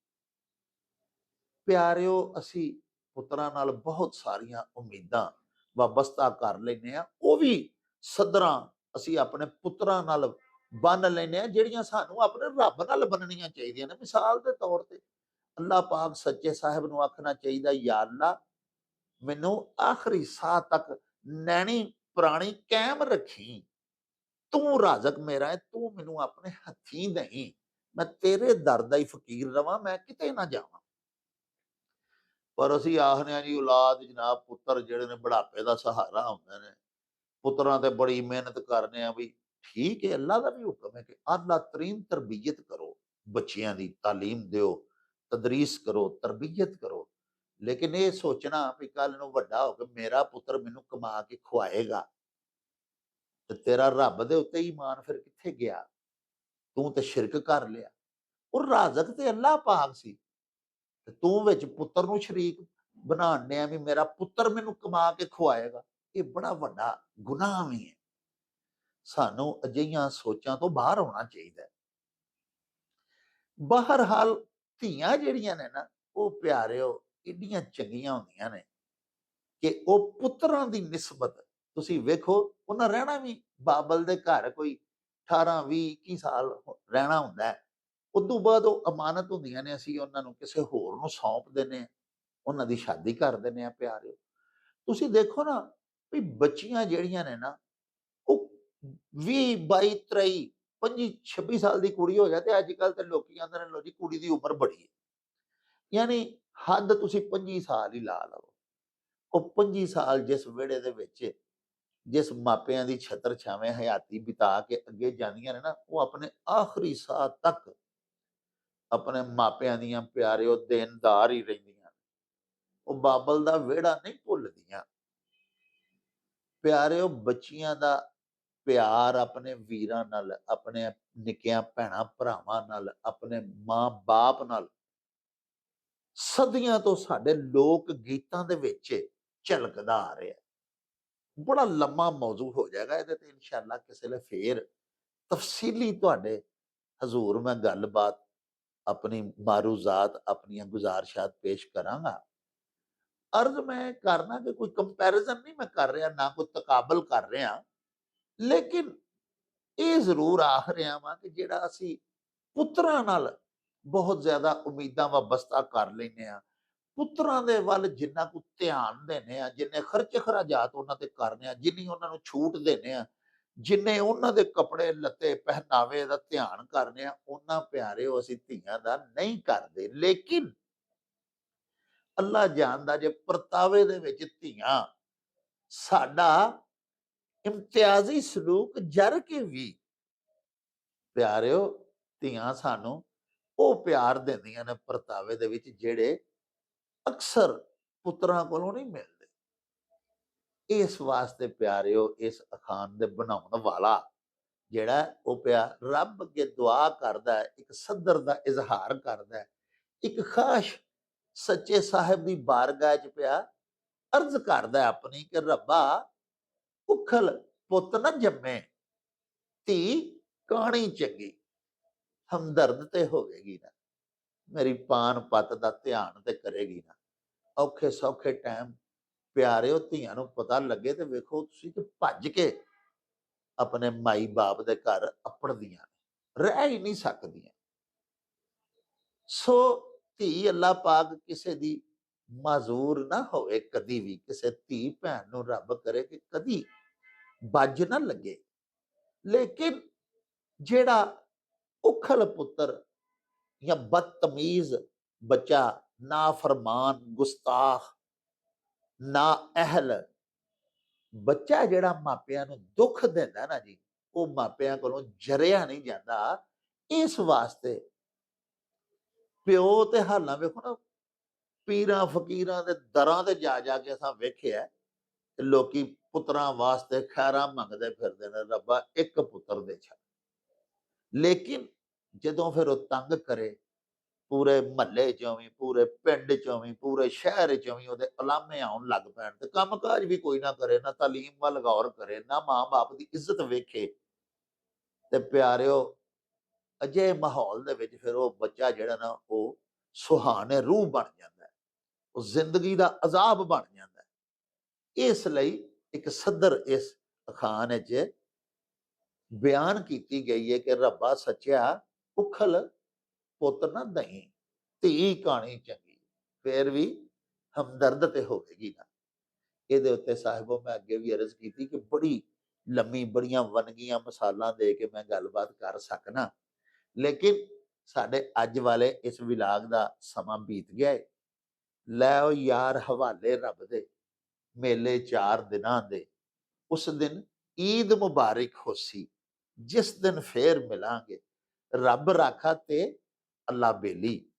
S1: ਪਿਆਰਿਓ, ਅਸੀਂ ਪੁੱਤਰਾਂ ਨਾਲ ਬਹੁਤ ਸਾਰੀਆਂ ਉਮੀਦਾਂ ਵਾਬਸਤਾ ਕਰ ਲੈਨੇ ਆ ਉਹ ਵੀ ਸਦਰਾਂ ਅਸੀਂ ਆਪਣੇ ਪੁੱਤਰਾਂ ਨਾਲ ਬੰਨ ਲੈਨੇ ਆ ਜਿਹੜੀਆਂ ਸਾਨੂੰ ਆਪਣੇ ਰੱਬ ਨਾਲ ਬੰਨਣੀਆਂ ਚਾਹੀਦੀਆਂ ਨੇ, ਮਿਸਾਲ ਦੇ ਤੌਰ ਤੇ। ਅੱਲਾਹ ਪਾਕ ਸੱਚੇ ਸਾਹਿਬ ਨੂੰ ਆਖਣਾ ਚਾਹੀਦਾ ਯਾ ਅੱਲਾ ਮੈਨੂੰ ਆਖਰੀ ਸਾਹ ਤੱਕ ਨੈਣੀ ਪ੍ਰਾਣੀ ਕਾਇਮ ਰੱਖੀ ਤੂੰ ਰਾਜ਼ਕ ਮੇਰਾ ਹੈ ਤੂੰ ਮੈਨੂੰ ਆਪਣੇ ਹੱਥੀਂ ਨਹੀਂ ਮੈਂ ਤੇਰੇ ਦਰ ਦਾ ਹੀ ਫਕੀਰ ਰਵਾਂ ਮੈਂ ਕਿਤੇ ਨਾ ਜਾਵਾਂ ਪਰ ਅਸੀਂ ਆਖਦੇ ਆ ਜੀ ਔਲਾਦ ਜਨਾਬ ਪੁੱਤਰ ਜਿਹੜੇ ਨੇ ਬੁਢਾਪੇ ਦਾ ਸਹਾਰਾ ਹੁੰਦੇ ਨੇ ਪੁੱਤਰਾਂ ਤੇ ਬੜੀ ਮਿਹਨਤ ਕਰਨੇ ਆ ਵੀ ਠੀਕ ਹੈ ਅੱਲਾ ਦਾ ਵੀ ਹੁਕਮ ਹੈ ਕਿ ਆਲਾ ਤਰੀਨ ਤਰਬੀਅਤ ਕਰੋ ਬੱਚਿਆਂ ਦੀ ਤਾਲੀਮ ਦਿਓ ਤਦਰੀਸ ਕਰੋ, ਤਰਬੀਅਤ ਕਰੋ। ਲੇਕਿਨ ਇਹ ਸੋਚਣਾ ਵੀ ਕੱਲ ਨੂੰ ਵੱਡਾ ਹੋ ਕੇ ਮੇਰਾ ਪੁੱਤਰ ਮੈਨੂੰ ਕਮਾ ਕੇ ਖਵਾਏਗਾ ਤੇ ਤੇਰਾ ਰੱਬ ਦੇ ਉੱਤੇ ਈਮਾਨ ਫਿਰ ਕਿੱਥੇ ਗਿਆ? ਤੂੰ ਤੇ ਸ਼ਿਰਕ ਕਰ ਲਿਆ। ਉਹ ਰਾਜ਼ਕ ਤੇ ਅੱਲਾਹ ਪਾਕ ਸੀ। ਤੇ ਤੂੰ ਵਿੱਚ ਪੁੱਤਰ ਨੂੰ ਸ਼ਰੀਕ ਬਣਾਉਣ ਆ ਵੀ ਮੇਰਾ ਪੁੱਤਰ ਮੈਨੂੰ ਕਮਾ ਕੇ ਖਵਾਏਗਾ ਇਹ ਬੜਾ ਵੱਡਾ ਗੁਨਾਹ ਵੀ ਹੈ। ਸਾਨੂੰ ਅਜਿਹੀਆਂ ਸੋਚਾਂ ਤੋਂ ਬਾਹਰ ਆਉਣਾ ਚਾਹੀਦਾ ਹੈ। ਬਹਰਹਾਲ ਧੀਆਂ ਜਿਹੜੀਆਂ ਨੇ ਨਾ, ਉਹ ਪਿਆਰਿਓ, ਇੰਨੀਆਂ ਚੰਗੀਆਂ ਹੁੰਦੀਆਂ ਨੇ ਕਿ ਉਹ ਪੁੱਤਰਾਂ ਦੀ ਨਿਸਬਤ, ਤੁਸੀਂ ਵੇਖੋ, ਉਹਨਾਂ ਰਹਿਣਾ ਵੀ ਬਾਬਲ ਦੇ ਘਰ ਕੋਈ 18 20 21 ਸਾਲ ਰਹਿਣਾ ਹੁੰਦਾ ਹੈ। ਉਦੋਂ ਬਾਅਦ ਉਹ ਅਮਾਨਤ ਹੁੰਦੀਆਂ ਨੇ, ਅਸੀਂ ਉਹਨਾਂ ਨੂੰ ਕਿਸੇ ਹੋਰ ਨੂੰ ਸੌਂਪ ਦਿੰਦੇ ਹਾਂ, ਉਹਨਾਂ ਦੀ ਸ਼ਾਦੀ ਕਰ ਦਿੰਦੇ ਆ ਪਿਆਰਿਓ। ਤੁਸੀਂ ਦੇਖੋ ਨਾ ਵੀ ਬੱਚੀਆਂ ਜਿਹੜੀਆਂ ਨੇ ਨਾ, ਉਹ 20 22 23 25 26 ਸਾਲ ਦੀ ਕੁੜੀ ਹੋ ਜਾਏ ਤੇ ਅੱਜ ਕੱਲ ਤੇ ਲੋਕੀ ਕਹਿੰਦੇ ਨੇ ਲੋ ਜੀ ਕੁੜੀ ਦੀ ਉਮਰ ਬੜੀ ਹੈ ਯਾਨੀ ਹੱਦ ਤੁਸੀਂ 25 ਸਾਲ ਹੀ ਲਾ ਲਓ। ਉਹ 25 ਸਾਲ ਜਿਸ ਵਿਹੜੇ ਦੇ ਵਿੱਚ ਜਿਸ ਮਾਪਿਆਂ ਦੀ ਛਤਰ ਛਾਵੇਂ ਹਯਾਤੀ ਬਿਤਾ ਕੇ ਅੱਗੇ ਜਾਂਦੀਆਂ ਨੇ ਨਾ, ਉਹ ਆਪਣੇ ਆਖਰੀ ਸਾਹ ਤੱਕ ਆਪਣੇ ਮਾਪਿਆਂ ਦੀਆਂ ਪਿਆਰਿਓ ਦੇਨਦਾਰ ਹੀ ਰਹਿੰਦੀਆਂ ਉਹ ਬਾਬਲ ਦਾ ਵਿਹੜਾ ਨਹੀਂ ਭੁੱਲਦੀਆਂ। ਪਿਆਰਿਓ ਬੱਚੀਆਂ ਦਾ ਪਿਆਰ ਆਪਣੇ ਵੀਰਾਂ ਨਾਲ, ਆਪਣੇ ਨਿੱਕਿਆਂ ਭੈਣਾਂ ਭਰਾਵਾਂ ਨਾਲ, ਆਪਣੇ ਮਾਂ-ਬਾਪ ਨਾਲ। ਸਦੀਆਂ ਤੋਂ ਸਾਡੇ ਲੋਕ ਗੀਤਾਂ ਦੇ ਵਿੱਚ ਝਲਕਦਾ ਆ ਰਿਹਾ। ਬੜਾ ਲੰਮਾ ਮੌਜੂ ਹੋ ਜਾਏਗਾ ਇਹਦੇ ਤੇ, ਇਨਸ਼ਾਅੱਲਾ ਕਿਸੇ ਵੇਲੇ ਫੇਰ ਤਫਸੀਲੀ ਤੁਹਾਡੇ ਹਜ਼ੂਰ ਮੈਂ ਗੱਲਬਾਤ ਆਪਣੀ ਮਾਰੂਜ਼ਾਤ, ਆਪਣੀਆਂ ਗੁਜ਼ਾਰਸ਼ਾਤ ਪੇਸ਼ ਕਰਾਂਗਾ। ਅਰਜ਼ ਮੈਂ ਕਰਨਾ ਕਿ ਕੋਈ ਕੰਪੈਰੀਜ਼ਨ ਨਹੀਂ ਮੈਂ ਕਰ ਰਿਹਾ, ਨਾ ਕੋਈ ਤਕਾਬਲ ਕਰ ਰਿਹਾ। ਲੇਕਿਨ ਇਹ ਜ਼ਰੂਰ ਆਖ ਰਿਹਾ ਵਾਂ ਕਿ ਜਿਹੜਾ ਅਸੀਂ ਪੁੱਤਰਾਂ ਨਾਲ ਬਹੁਤ ਜ਼ਿਆਦਾ ਉਮੀਦਾਂ ਵਬਸਤਾ ਕਰ ਲੈਨੇ ਆ ਪੁੱਤਰਾਂ ਦੇ ਵੱਲ ਜਿੰਨਾ ਕੁ ਧਿਆਨ ਦੇਨੇ ਆ ਜਿੰਨੇ ਖਰਚ ਖਰਾਜਾਤ ਉਹਨਾਂ ਤੇ ਕਰਨੇ ਆ ਜਿੰਨੀ ਉਹਨਾਂ ਨੂੰ ਛੂਟ ਦੇਨੇ ਆ ਜਿੰਨੇ ਉਹਨਾਂ ਦੇ ਕੱਪੜੇ ਲੱਤੇ ਪਹਿਨਾਵੇ ਦਾ ਧਿਆਨ ਕਰਨੇ ਆ ਉਹਨਾਂ ਉਹ ਅਸੀਂ ਧੀਆਂ ਦਾ ਨਹੀਂ ਕਰਦੇ। ਲੇਕਿਨ ਅੱਲਾ ਜਾਣਦਾ ਜੇ ਪਰਤਾਵੇ ਦੇ ਵਿੱਚ ਧੀਆਂ ਸਾਡਾ ਇਮਤਿਆਜ਼ੀ ਸਲੂਕ ਜਰ ਕੇ ਵੀ ਪਿਆਰਿਓ, ਧੀਆਂ ਸਾਨੂੰ ਉਹ ਪਿਆਰ ਦਿੰਦੀਆਂ ਨੇ ਪਰਤਾਵੇ ਦੇ ਵਿੱਚ ਜਿਹੜੇ ਅਕਸਰ ਪੁੱਤਰਾਂ ਕੋਲੋਂ ਨਹੀਂ ਮਿਲਦੇ। ਇਸ ਵਾਸਤੇ ਪਿਆਰਿਓ, ਇਸ ਅਖਾਨ ਦੇ ਬਣਾਉਣ ਵਾਲਾ ਜਿਹੜਾ ਉਹ ਪਿਆ ਰੱਬ ਅੱਗੇ ਦੁਆ ਕਰਦਾ ਹੈ, ਇੱਕ ਸਦਰ ਦਾ ਇਜ਼ਹਾਰ ਕਰਦਾ ਹੈ, ਇੱਕ ਖਾਸ਼ ਸੱਚੇ ਸਾਹਿਬ ਦੀ ਬਾਰਗਾਹ 'ਚ ਪਿਆ ਅਰਜ਼ ਕਰਦਾ ਆਪਣੀ ਕਿ ਰੱਬਾ ਉਖਲ ਪੁੱਤ ਨਾ ਜੰਮੇ, ਧੀ ਕਾਣੀ ਚੰਗੀ, ਹਮਦਰਦ ਤੇ ਹੋਵੇਗੀ ਨਾ। ਮੇਰੀ ਪਾਨ ਪੱਤ ਦਾ ਧਿਆਨ ਤੇ ਕਰੇਗੀ ਨਾ। ਔਖੇ ਸੌਖੇ ਟਾਈਮ ਪਿਆਰਿਓ ਧੀਆਂ ਨੂੰ ਪਤਾ ਲੱਗੇ ਤੇ ਵੇਖੋ ਤੁਸੀਂ ਕਿ ਭੱਜ ਕੇ ਆਪਣੇ ਮਾਈ ਬਾਪ ਦੇ ਘਰ ਅਪੜਦੀਆਂ ਰਹਿ ਹੀ ਨਹੀਂ ਸਕਦੀਆਂ। ਸੋ ਧੀ ਅੱਲਾ ਪਾਕ ਕਿਸੇ ਦੀ ਮਾਜ਼ੂਰ ਨਾ ਹੋਵੇ ਕਦੀ ਵੀ, ਕਿਸੇ ਧੀ ਭੈਣ ਨੂੰ ਰੱਬ ਕਰੇ ਕਿ ਕਦੀ ਬੱਜ ਨਾ ਲੱਗੇ। ਲੇਕਿਨ ਜਿਹੜਾ ਉਖਲ ਪੁੱਤਰ ਜਾਂ ਬਦਤਮੀਜ਼ ਬੱਚਾ, ਨਾ ਫਰਮਾਨ, ਗੁਸਤਾਖ, ਨਾ ਅਹਲ, ਬੱਚਾ ਜਿਹੜਾ ਮਾਪਿਆਂ ਨੂੰ ਦੁੱਖ ਦਿੰਦਾ ਨਾ ਜੀ, ਉਹ ਮਾਪਿਆਂ ਕੋਲੋਂ ਜਰਿਆ ਨਹੀਂ ਜਾਂਦਾ। ਇਸ ਵਾਸਤੇ ਪਿਓ ਤੇ ਹਾਲਾਂ ਵੇਖੋ ਨਾ ਪੀਰਾਂ ਫਕੀਰਾਂ ਦੇ ਦਰਾਂ ਤੇ ਜਾ ਜਾ ਕੇ ਅਸਾਂ ਵੇਖਿਆ ਤੇ ਲੋਕੀ ਪੁੱਤਰਾਂ ਵਾਸਤੇ ਖੈਰਾਂ ਮੰਗਦੇ ਫਿਰਦੇ ਨੇ, ਰੱਬਾ ਇੱਕ ਪੁੱਤਰ ਦੇ ਛੱਡ। ਲੇਕਿਨ ਜਦੋਂ ਫਿਰ ਉਹ ਤੰਗ ਕਰੇ, ਪੂਰੇ ਮਹੱਲੇ ਚੋਂ ਵੀ, ਪੂਰੇ ਪਿੰਡ ਚੋਂ ਵੀ, ਪੂਰੇ ਸ਼ਹਿਰ ਚੋਂ ਵੀ ਉਹਦੇ ਅਲਾਮੇ ਆਉਣ ਲੱਗ ਪੈਣ ਤੇ ਕੰਮਕਾਜ ਵੀ ਕੋਈ ਨਾ ਕਰੇ, ਨਾ ਤਾਲੀਮ ਵੱਲ ਗੌਰ ਕਰੇ, ਨਾ ਮਾਂ-ਬਾਪ ਦੀ ਇੱਜ਼ਤ ਵੇਖੇ ਤੇ ਪਿਆਰਿਓ ਅਜੇ ਮਾਹੌਲ ਦੇ ਵਿੱਚ ਫਿਰ ਉਹ ਬੱਚਾ ਜਿਹੜਾ ਨਾ, ਉਹ ਸੁਹਾਣੇ ਰੂਹ ਬਣ ਜਾਂਦਾ। ਉਹ ਜ਼ਿੰਦਗੀ ਦਾ ਅਜ਼ਾਬ ਬਣ ਜਾਂਦਾ ਇਸ ਲਈ ਇੱਕ ਸਦਰ ਇਸ ਅਖਾਨ ਵਿੱਚ ਬਿਆਨ ਕੀਤੀ ਗਈ ਹੈ ਕਿ ਰੱਬਾ ਸੱਚਿਆ ਉਖਲ ਪੁੱਤ ਨਾ ਦਹੀਂ, ਧੀ ਕਹਾਣੀ ਚੰਗੀ, ਫੇਰ ਵੀ ਹਮਦਰਦ ਤੇ ਹੋਵੇਗੀ ਨਾ। ਇਹਦੇ ਉੱਤੇ ਸਾਹਿਬੋ ਮੈਂ ਅੱਗੇ ਵੀ ਅਰਜ਼ ਕੀਤੀ ਕਿ ਬੜੀ ਲੰਮੀ, ਬੜੀਆਂ ਵਨਗੀਆਂ ਮਸਾਲਾਂ ਦੇ ਕੇ ਮੈਂ ਗੱਲਬਾਤ ਕਰ ਸਕਣਾ ਲੇਕਿਨ ਸਾਡੇ ਅੱਜ ਵਾਲੇ ਇਸ ਵਿਲਾਗ ਦਾ ਸਮਾਂ ਬੀਤ ਗਿਆ ਹੈ ਲੈ ਉਹ ਯਾਰ ਹਵਾਲੇ ਰੱਬ ਦੇ, ਮੇਲੇ ਚਾਰ ਦਿਨਾਂ ਦੇ। ਉਸ ਦਿਨ ਈਦ ਮੁਬਾਰਕ ਹੋਸੀ ਜਿਸ ਦਿਨ ਫੇਰ ਮਿਲਾਂਗੇ। ਰੱਬ ਰਾਖਾ ਤੇ ਅੱਲਾ ਬੇਲੀ।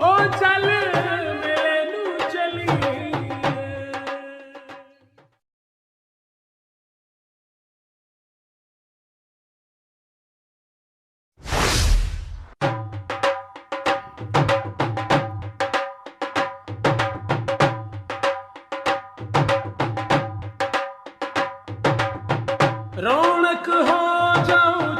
S2: ਓ ਚੱਲ ਨਾਨਕ ਹੋ ਜਾਉ